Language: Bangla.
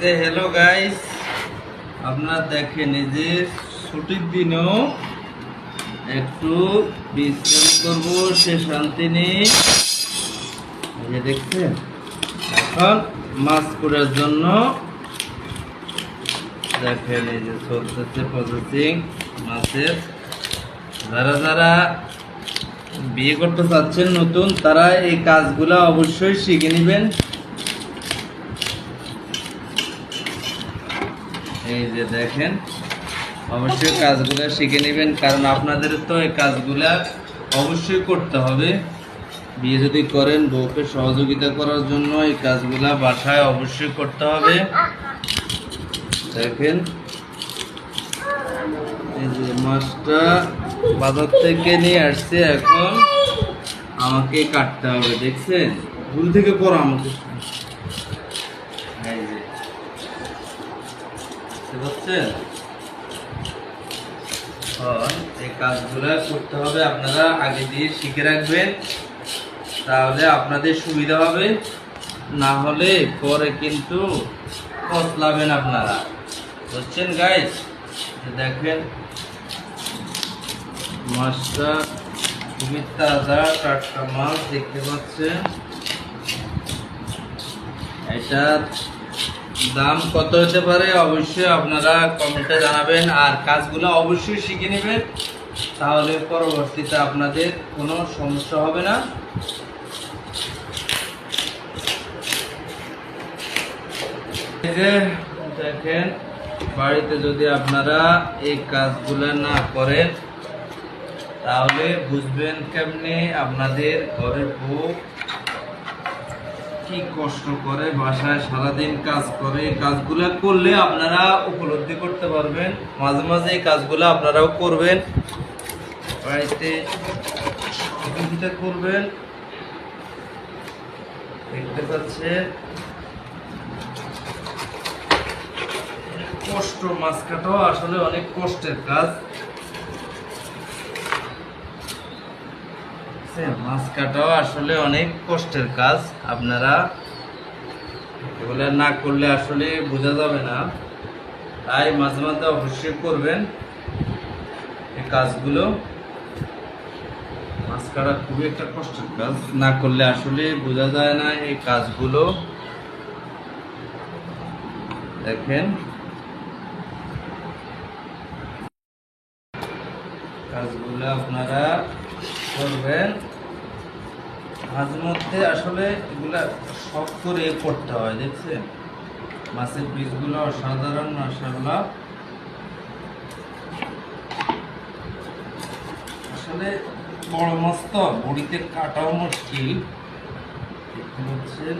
যে হ্যালো গাইস আপনার দেখেন যে, ছুটির দিনেও একটু বিশ্রাম করব, সে শান্তি নেই। দেখছেন? এখন মাছ করার জন্য দেখেন এই যে চলতেছে প্রসেসিং মাছের। যারা যারা বিয়ে করতে চাচ্ছেন নতুন, তারা এই কাজগুলো অবশ্যই শিখে নেবেন। এই যে দেখেন, অবশ্যই কাজগুলো শিখে নেবেন, কারণ আপনাদের তো এই কাজগুলা অবশ্যই করতে হবে। বিয়ে যদি করেন, বউকে সহযোগিতা করার জন্য এই কাজগুলা বাসায় অবশ্যই করতে হবে। দেখেন, এই যে মাছটা বাজার থেকে নিয়ে আসছে, এখন আমাকে কাটতে হবে, দেখছেন? ভুল থেকে পড়ো আমাকে এই যে তাহলে আপনাদের সুবিধা হবে। না হলে পরে কিন্তু কসলাবেন আপনারা। বুঝছেন গাইস দেখেন, মাছটা টাটকা মাছ দেখতে পাচ্ছেন। এটার দাম কত হতে পারে অবশ্যই আপনারা কমেন্টে জানাবেন, আর কাজগুলো অবশ্যই শিখে নেবেন। তাহলে পরবর্তীতে আপনাদের কোনো সমস্যা হবে না। দেখেন, বাড়িতে যদি আপনারা এই কাজগুলো না করেন, তাহলে বুঝবেন কেমনি আপনাদের ঘরের বউ কি কষ্ট করে, বাসায় সারাদিন কাজ করে কাজগুলো করলে আপনারা উপলব্ধি করতে পারবেন। মাঝে মাঝে এই কাজগুলো আপনারাও করবেন। বাড়িতে সহযোগিতা করবেন। দেখতে পাচ্ছেন। কষ্ট মাছ কাটাও আসলে অনেক কষ্টের কাজ। মাছ কাটাও আসলে অনেক কষ্টের কাজ। আপনারা এগুলো না করলে আসলে বোঝা যাবে না। তাই মাঝে মাঝে অবশ্যই করবেন এই কাজগুলো। মাছ কাটা খুবই একটা কষ্টের কাজ। না করলে আসলে বোঝা যায় না এই কাজগুলো। দেখেন। কাজগুলো আপনারা করবেন। মাঝে মধ্যে আসলে এগুলা শখ করে করতে হয়, দেখছেন? মাছের পিসগুলো অসাধারণ মাসাল্লাহ আসলে বড় মাছ তো বড়িতে কাটাও মুশকিল। দেখতে পাচ্ছেন?